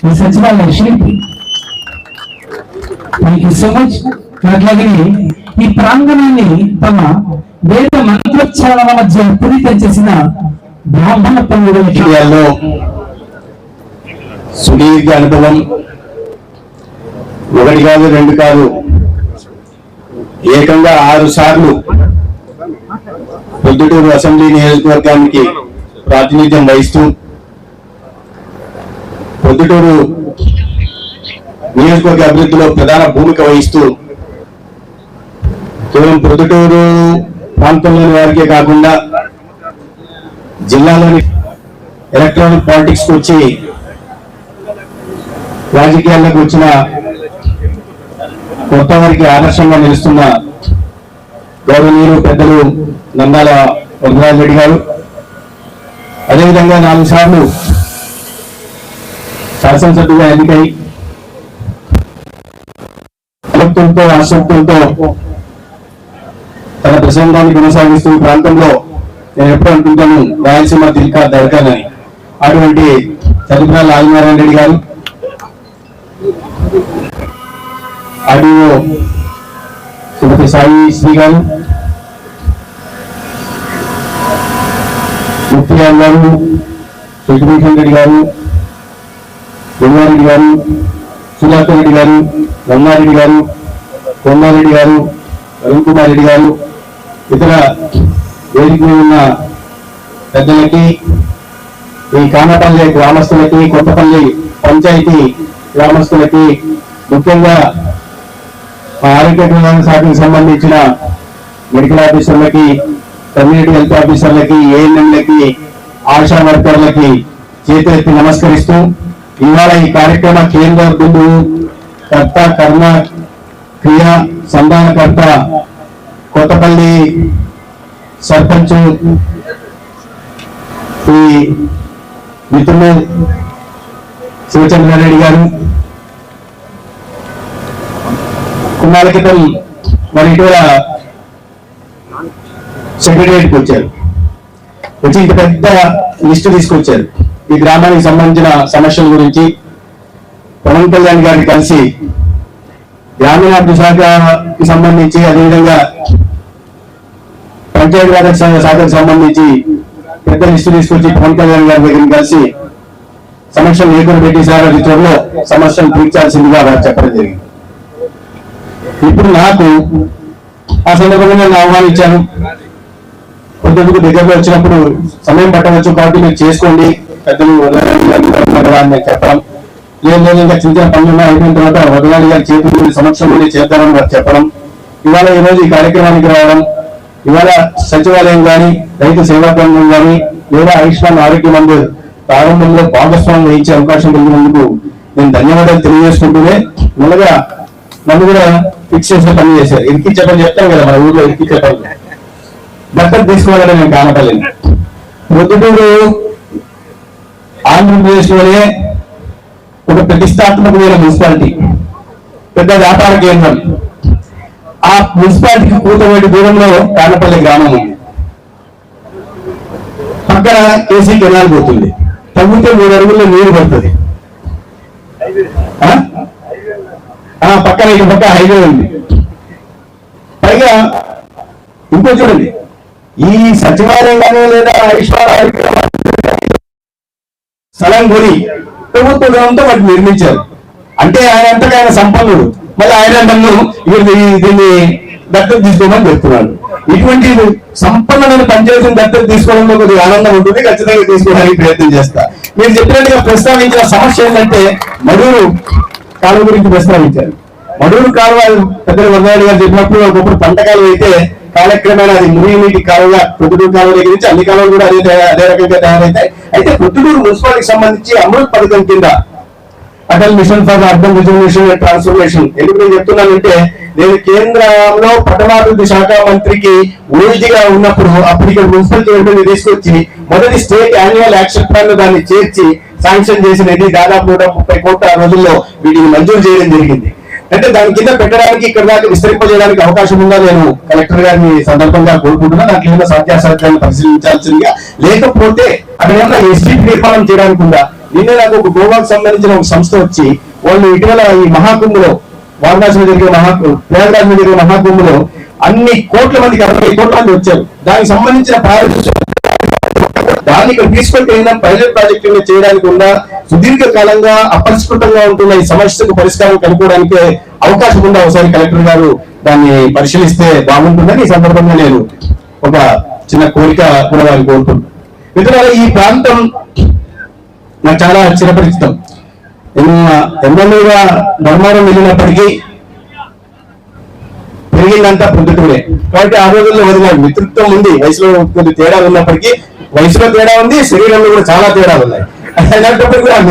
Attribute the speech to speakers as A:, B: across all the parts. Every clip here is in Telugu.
A: ఈ సచివాలయ శిల్పి. థ్యాంక్ యూ సో మచ్ అట్లాగే ఈ ప్రాంగణాన్ని తమ వేద మంత్రోచ్చారణ మధ్య పూరితం చేసిన బ్రాహ్మణ పండుగ
B: విషయాల్లో సుదీర్ఘ అనుభవం ఒకటి కాదు రెండు కాదు ఏకంగా ఆరు సార్లు పొద్దుటూరు అసెంబ్లీ నియోజకవర్గానికి ప్రాతినిధ్యం వహిస్తూ పల్లెటూరు నియోజకవర్గ అభివృద్ధిలో ప్రధాన భూమిక వహిస్తూ కేవలం ప్రొద్దుటూరు ప్రాంతంలోని వారికే కాకుండా జిల్లాలోని ఎలక్ట్రానిక్ పాలిటిక్స్కు వచ్చి రాజకీయాల్లోకి వచ్చిన కొత్త వారికి ఆదర్శంగా నిలుస్తున్న గౌరవనీయులు పెద్దలు నందాల వరదరాజు రెడ్డి గారు. అదేవిధంగా నాలుగు సార్లు శాసనసభ్యుగా ఎన్నికై భక్తులతో అశక్తులతో తన ప్రసంగాన్ని కొనసాగిస్తూ ప్రాంతంలో నేను ఎప్పుడు అనుకుంటాను రాయలసీమ తిల్కా దడకనని అటువంటి చదువురాల ఆదినారాయణ రెడ్డి గారు ఆడియో శ్రీమతి సాయి శ్రీ గారు ముఖ్యాల్ గారు శశిభూషణ్ రెడ్డి గారు గురువారెడ్డి గారు సుధాకర్ రెడ్డి గారు రమణారెడ్డి గారు కొండారెడ్డి గారు అరుణ్ కుమార్ రెడ్డి గారు ఇతర వేదిక ఉన్న పెద్దలకి ఈ కానపల్లి గ్రామస్తులకి కొత్తపల్లి పంచాయతీ గ్రామస్తులకి ముఖ్యంగా మా ఆరోగ్య కళ్యాణ శాఖకు సంబంధించిన మెడికల్ ఆఫీసర్లకి కమ్యూనిటీ హెల్త్ ఆఫీసర్లకి ఏఎన్ఎంలకి ఆశా వర్కర్లకి చేతులెత్తి నమస్కరిస్తూ ఇవాళ ఈ కార్యక్రమ కేంద్ర బిందువు కర్త కర్మ క్రియ సంధానకర్త కొత్తపల్లి సర్పంచ్ ఈ మిత్రులు శివచంద్రారెడ్డి గారు కుమార క్రితం మరి ఇటీవల సెక్రటరియట్కి వచ్చారు. వచ్చి ఇంత పెద్ద లిస్టు తీసుకొచ్చారు. ఈ గ్రామానికి సంబంధించిన సమస్యల గురించి పవన్ కళ్యాణ్ గారిని కలిసి గ్రామీణాభివృద్ధి శాఖకి సంబంధించి అదేవిధంగా పంచాయతీరాజ్ శాఖ- శాఖకు సంబంధించి పెద్ద లిస్టు తీసుకొచ్చి పవన్ కళ్యాణ్ గారి దగ్గరికి కలిసి సమస్యలు లేకుండా పెట్టి సార్ త్వరలో సమస్యలు తీర్చాల్సిందిగా వారు చెప్పడం జరిగింది. ఇప్పుడు నాకు ఆ సందర్భంగా నేను ఆహ్వానించాను. కొద్దిగా దగ్గరకు వచ్చినప్పుడు సమయం పట్టవచ్చు కాబట్టి మీరు చేసుకోండి. పెద్దలు వదలాలి నేను చెప్పడం. లేదు లేదు ఇంకా చిన్న పనులు అయిపోయిన తర్వాత వదలాలి గారి చేతులు సమక్షంలో చేద్దామని వారు చెప్పడం. ఇవాళ ఈ రోజు ఈ కార్యక్రమానికి రావడం ఇవాళ సచివాలయం కానీ రైతు సేవా కేంద్రం కానీ లేదా ఆయుష్మాన్ ఆరోగ్య మందు ప్రారంభంలో భాగస్వామ్యం వహించే అవకాశం కలిగినందుకు నేను ధన్యవాదాలు తెలియజేసుకుంటూనే ముందుగా నన్ను కూడా ఫిక్స్ చేసే పని చేశారు. ఇరికిచ్చే పని చెప్తాం కదా మన ఊర్లో ఇరికిచ్చే పని. దత్తత తీసుకోవాలని నేను కానపల్లిని పొద్దుటూరు ఆంధ్రప్రదేశ్లోనే ఒక ప్రతిష్టాత్మకమైన మున్సిపాలిటీ పెద్ద వ్యాపార కేంద్రం. ఆ మున్సిపాలిటీకి కూతవేటి దూరంలో కానపల్లి గ్రామం ఉంది. పక్కన కేసీ కెనాల్ పోతుంది. తగ్గితే మూడు అడుగుల్లో నీరు పడుతుంది. ఆ? పక్కన ఇటు పక్క హైవే ఉంది. పైగా ఇంకో చూడండి. ఈ సచివాలయం కానీ లేదా ఆయుష్మాన్ స్థలం కొని ప్రభుత్వ ధనంతో వాటిని నిర్మించారు. అంటే ఆయన అంతగా ఆయన సంపన్నుడు? మళ్ళీ ఆయన నన్ను ఇది దీన్ని దత్తత తీసుకోమని చెప్తున్నాడు. ఇటువంటి సంపన్నమైన పనిచేసిన దత్తత తీసుకోవడంలో కొద్దిగా ఆనందం ఉంటుంది ఖచ్చితంగా తీసుకోవడానికి ప్రయత్నం చేస్తా. మీరు చెప్పినట్టుగా ప్రస్తావించిన సమస్య ఏంటంటే మడూరు కాలువ గురించి ప్రస్తావించారు. మడూరు కాలువ పెద్దలు వరదాడు గారు చెప్పినప్పుడు ఒకప్పుడు పంటకాలు అయితే కాలక్రమేణా అది మురి నీటి పొద్దుటూరు కాలువ దగ్గర నుంచి అన్ని కాలువలు కూడా అదే అదే రకంగా తయారైతాయి. అయితే పొద్దుటూరు మున్సిపాలిటీకి సంబంధించి అమృత్ పథకం కింద Atal mission for urban reservation and transformation. ఎందుకు నేను చెప్తున్నానంటే నేను కేంద్రంలో పట్టణాభివృద్ధి శాఖ మంత్రికి ఊరిజిగా ఉన్నప్పుడు అప్పుడు ఇక్కడ మున్సిపల్ చైర్మన్ తీసుకొచ్చి మొదటి స్టేట్ యాన్యువల్ యాక్షన్ ప్లాన్ దాన్ని చేర్చి శాంక్షన్ చేసినది దాదాపు నూట ముప్పై కోట్ల రోజుల్లో వీటిని మంజూరు చేయడం జరిగింది. అంటే దాని కింద పెట్టడానికి ఇక్కడ దాకా విస్తరింపజేయడానికి అవకాశం ఉందా నేను కలెక్టర్ గారిని సందర్భంగా కోరుకుంటున్నా. దాంట్లో ఏమైనా సాధ్యాసాధ్యాన్ని పరిశీలించాల్సిందిగా. లేకపోతే అక్కడ ఏమైనా ఎస్టీ నిర్మాణం చేయడానికి ఉందా? నిన్నే నాకు ఒక గోవాకు సంబంధించిన ఒక సంస్థ వచ్చి వాళ్ళు ఇటీవల ఈ మహాకుంభలో వారణాసిలో జరిగే మహా ప్రయాగరాజ్లో జరిగే మహాకుంభలో అన్ని కోట్ల మందికి అరవై కోట్ల మంది వచ్చారు. దానికి సంబంధించిన ప్రాజెక్టు దాన్ని ఇక్కడ తీసుకుంటే పైలట్ ప్రాజెక్ట్ కింద చేయడానికి ఉన్న సుదీర్ఘ కాలంగా అపరిష్కృతంగా ఉంటున్న ఈ సమస్యకు పరిష్కారం కనుక్కోవడానికి అవకాశం ఉందా ఒకసారి కలెక్టర్ గారు? దాన్ని పరిశీలిస్తే బాగుంటుందని ఈ సందర్భంగా నేను ఒక చిన్న కోరిక కూడా వారికి కోరుతున్నాను. మిత్రులారా ఈ ప్రాంతం నాకు చాలా చిరపరిచితం. ఎమ్మెల్యేగా ధర్మారం వెళ్ళినప్పటికీ పెరిగిందంతా పొద్దుటూరే కాబట్టి ఆ రోజుల్లో వదిలేదు మిత్రుత్వం ఉంది. వయసులో కొద్ది తేడా ఉన్నప్పటికీ వయసులో తేడా ఉంది శరీరంలో కూడా చాలా తేడాలు ఉన్నాయి. అలాంటప్పుడు కూడా ఆ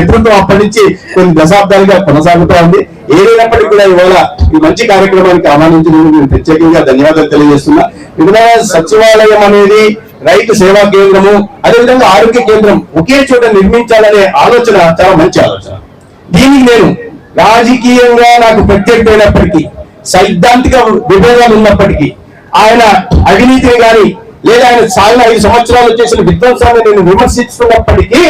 B: అప్పటి నుంచి కొన్ని దశాబ్దాలుగా కొనసాగుతూ ఉంది. ఏదైనప్పటికీ కూడా ఇవాళ ఈ మంచి కార్యక్రమానికి ఆహ్వానించినందుకు నేను ప్రత్యేకంగా ధన్యవాదాలు తెలియజేస్తున్నా. ఇక్కడ సచివాలయం అనేది రైతు సేవా కేంద్రము అదేవిధంగా ఆరోగ్య కేంద్రం ఒకే చోట నిర్మించాలనే ఆలోచన చాలా మంచి ఆలోచన. దీనికి నేను రాజకీయంగా నాకు ప్రత్యేకమైనప్పటికీ సైద్ధాంతిక విభేదాలు ఉన్నప్పటికీ ఆయన అవినీతిని కానీ లేదా ఆయన సాగిన ఐదు సంవత్సరాలు చేసిన విధ్వంసాన్ని నేను విమర్శిస్తున్నప్పటికీ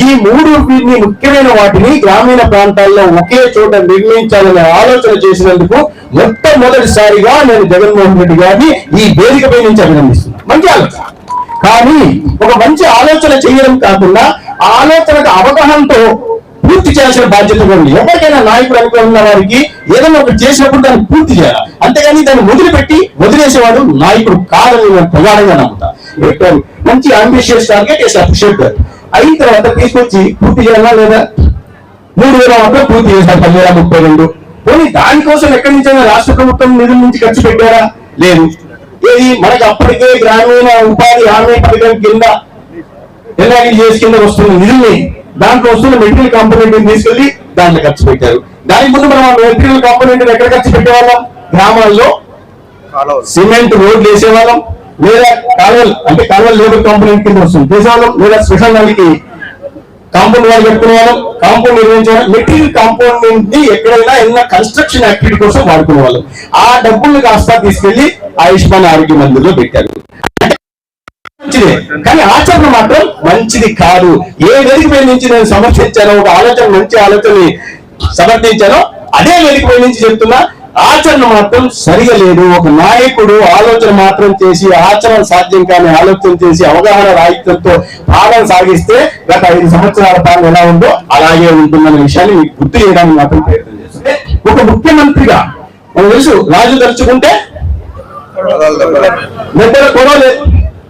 B: ఈ మూడు వీటిని ముఖ్యమైన వాటిని గ్రామీణ ప్రాంతాల్లో ఒకే చోట నిర్మించాలనే ఆలోచన చేసినందుకు మొట్టమొదటిసారిగా నేను జగన్మోహన్ రెడ్డి గారిని ఈ వేదికపై నుంచి అభినందిస్తున్నాను. మంచి ఆలోచన. కానీ ఒక మంచి ఆలోచన చేయడం కాకుండా ఆలోచనకు అవగాహనతో పూర్తి చేయాల్సిన బాధ్యత ఉంది. ఎవరికైనా నాయకుడు అనుకున్న వారికి ఏదైనా ఒకటి చేసినప్పుడు దాన్ని పూర్తి చేయాలి. అంతేగాని దాన్ని వదిలిపెట్టి వదిలేసేవాడు నాయకుడు కాదని నేను ప్రగాఢంగా నమ్ముతా. మంచి అంబిషియస్ టార్గెట్ ఇస్ అప్రిషియేట్ అయిన తర్వాత తీసుకొచ్చి పూర్తి చేయాలా లేదా? మూడు వేల మాత్రం పూర్తి చేశారు పదివేల ముప్పై రెండు. పోనీ దానికోసం ఎక్కడి నుంచైనా రాష్ట్ర ప్రభుత్వం నిధుల నుంచి ఖర్చు పెట్టారా? లేదు. ఏది? మనకి అప్పటికే గ్రామీణ ఉపాధి హామీ పథకం కింద ఎల్ఐడి చేసి కింద వస్తున్న నిధుల్ని దాంట్లో వస్తున్న మెటీరియల్ కాంపోనెంట్ తీసుకెళ్ళి దాంట్లో ఖర్చు పెట్టారు. దానికి ముందు మనం మెటీరియల్ కాంపోనెంట్ ఎక్కడ ఖర్చు పెట్టేవాళ్ళం? గ్రామాల్లో సిమెంట్ రోడ్లు వేసేవాళ్ళం. లేదా కాలువలు అంటే కాలువలు లేబర్ కాంపోనెంట్ కింద వస్తుంది. చేసేవాళ్ళం లేదా స్పెషల్ దానికి కాంపౌండ్ వాళ్ళు పెట్టుకునేవాళ్ళం కాంపౌండ్ నిర్మించేవాళ్ళం. మెటీరియల్ కాంపౌండ్ని ఎక్కడైనా ఏదైనా కన్స్ట్రక్షన్ యాక్టివిటీ కోసం వాడుకునే వాళ్ళం ఆ డబ్బుల్ని కాస్త తీసుకెళ్ళి ఆయుష్మాన్ ఆరోగ్య మందిర్లో పెట్టారు. ఆచరణ మాత్రం మంచిది కాదు. ఏ వేదికపై నుంచి నేను సమర్థించానో ఒక ఆలోచన మంచి ఆలోచనని సమర్థించానో అదే వేదికపై నుంచి చెప్తున్నా ఆచరణ మాత్రం సరిగా లేదు. ఒక నాయకుడు ఆలోచన మాత్రం చేసి ఆచరణ సాధ్యం కాని ఆలోచన చేసి అవగాహన రాహిత్యంతో పాలన సాగిస్తే గత ఐదు సంవత్సరాల పాలన ఎలా ఉందో అలాగే ఉంటుందన్న విషయాన్ని మీకు గుర్తు చేయడానికి మాత్రం ప్రయత్నం చేస్తుంది ఒక ముఖ్యమంత్రిగా మనకు తెలుసు రాజు తలుచుకుంటే నిద్ర కొడవలేదు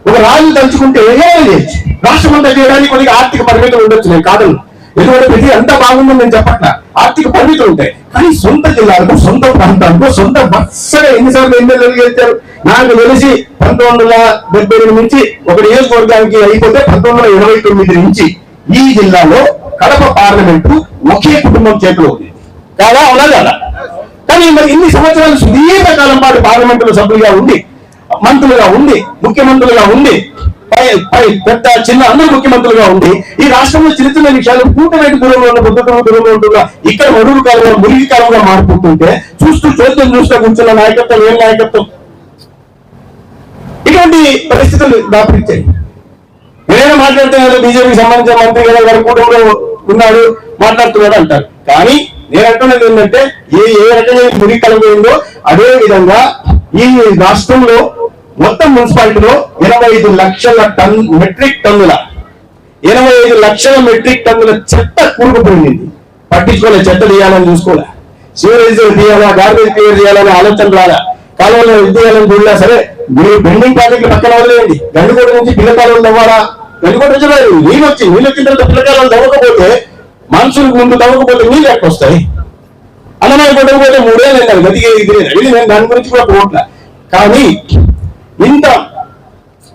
B: ఒక రాజు తలుచుకుంటే ఏమైనా చేయొచ్చు. రాష్ట్రం అంతా చేయడానికి కొద్దిగా ఆర్థిక పరిమితులు ఉండొచ్చు. నేను కాదు ఎందుకంటే ప్రతి అంతా బాగుందని నేను చెప్పట్లా. ఆర్థిక పరిమితులు ఉంటాయి. కానీ సొంత జిల్లాలకు సొంత ప్రాంతాలకు సొంత వరుసగా ఎన్నిసార్లు ఎమ్మెల్యేలు గెలిచారు? నాకు తెలిసి పంతొమ్మిది వందల డెబ్బై ఎనిమిది నుంచి ఒక నియోజకవర్గానికి అయిపోతే పంతొమ్మిది వందల ఇరవై తొమ్మిది నుంచి ఈ జిల్లాలో కడప పార్లమెంటు ఒకే కుటుంబం చేతిలో ఉంది. కాదా? అవునా కదా? కానీ మరి ఇన్ని సంవత్సరాలు సుదీర్ఘ కాలం పాటు పార్లమెంటులో సభ్యులుగా ఉండి మంత్రులుగా ఉండి ముఖ్యమంత్రులుగా ఉండి పై పై పెద్ద చిన్న అందరూ ముఖ్యమంత్రులుగా ఉండి ఈ రాష్ట్రంలో చిరుతున్న విషయాలు కూటమి దూరంలో ఉన్న బుద్ధుడు దూరంలో ఉంటున్న ఇక్కడ మడుగు కాలంలో మురిగి కాలంగా మారిపోతుంటే చూస్తూ చోద్యం చూస్తూ కూర్చున్న నాయకత్వం ఏం నాయకత్వం? ఇటువంటి పరిస్థితులు దాపించాయి నేను మాట్లాడుతున్నాను బీజేపీకి సంబంధించిన మంత్రి కదా గారు కూటమిలో ఉన్నాడు మాట్లాడుతున్నాడు అంటారు. కానీ నేను అంటున్నది ఏంటంటే ఏ ఏ రకంగా మురికి కలగ ఉందో అదే విధంగా ఈ రాష్ట్రంలో మొత్తం మున్సిపాలిటీలో ఇరవై ఐదు లక్షల టన్ మెట్రిక్ టన్నుల ఇరవై ఐదు లక్షల మెట్రిక్ టన్నుల చెత్త కూరుకుపోయింది. పట్టించుకోలే చెత్త తీయాలని చూసుకోలే. సీవరేజ్ తీయాలా గార్బేజ్ క్లియర్ చేయాలనే ఆలోచన రాలా. కాలువలో ఇది చేయాలని చూడలే సరే. మీరు బిల్డింగ్ ప్రాజెక్ట్ పక్కన వదిలేయండి. గండికోట నుంచి పిల్లకాలను కాలువలు తవ్వాలా గండికోట నుంచి నీళ్ళు వచ్చి నీళ్ళు వచ్చిన తర్వాత పిల్లకాలను తవ్వకపోతే మనుషులకు ముందు తవ్వకపోతే నీళ్ళు ఎక్కడ వస్తాయి? అన్నమయ్య కొట్టకపోతే మూడేళ్ళు అన్నారు గతికి ఇది నేను దాని గురించి కూడా పోట్ల. కానీ ఇంత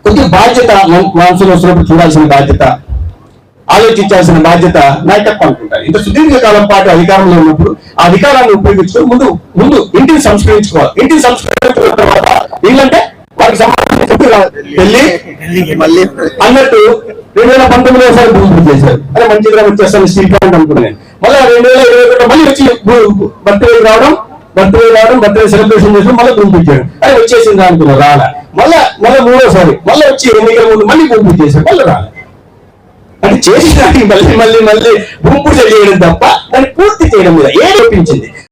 B: కొద్దిగా బాధ్యత మన- మనసులో వచ్చినప్పుడు చూడాల్సిన బాధ్యత ఆలోచించాల్సిన బాధ్యత నాయకత్వం అనుకుంటారు ఇంత సుదీర్ఘ కాలం పాటు అధికారంలో ఉన్నప్పుడు ఆ అధికారాన్ని ఉపయోగించుకొని ముందు ముందు ఇంటిని సంస్కరించుకోవాలి. ఇంటిని సంస్కరించుకున్న తర్వాత వీళ్ళంటే వారికి సంబంధించిన వెళ్ళి
C: మళ్ళీ
B: అన్నట్టు రెండు వేల పంతొమ్మిదిలో ఒకసారి భూమి చేశారు. అదే మంచిగా వచ్చేస్తాను స్టీల్ ప్లాంట్ అనుకున్నాను మళ్ళీ రెండు వేల ఇరవై ఒకటి మళ్ళీ వచ్చి బర్త్డే రావడం బర్త్డే రావడం బర్త్డే సెలబ్రేషన్ చేసి మళ్ళీ పంపించాడు అది వచ్చేసింది అనుకున్నా రాలే. మళ్ళా మళ్ళీ మూడోసారి మళ్ళీ వచ్చి ఎన్నికల ముందు మళ్ళీ పంపించేసాడు మళ్ళీ రాలే. అంటే చేసిన దానికి మళ్ళీ మళ్ళీ మళ్ళీ గుంపు చేయడం తప్ప దాన్ని పూర్తి చేయడం మీద ఏ చూపించింది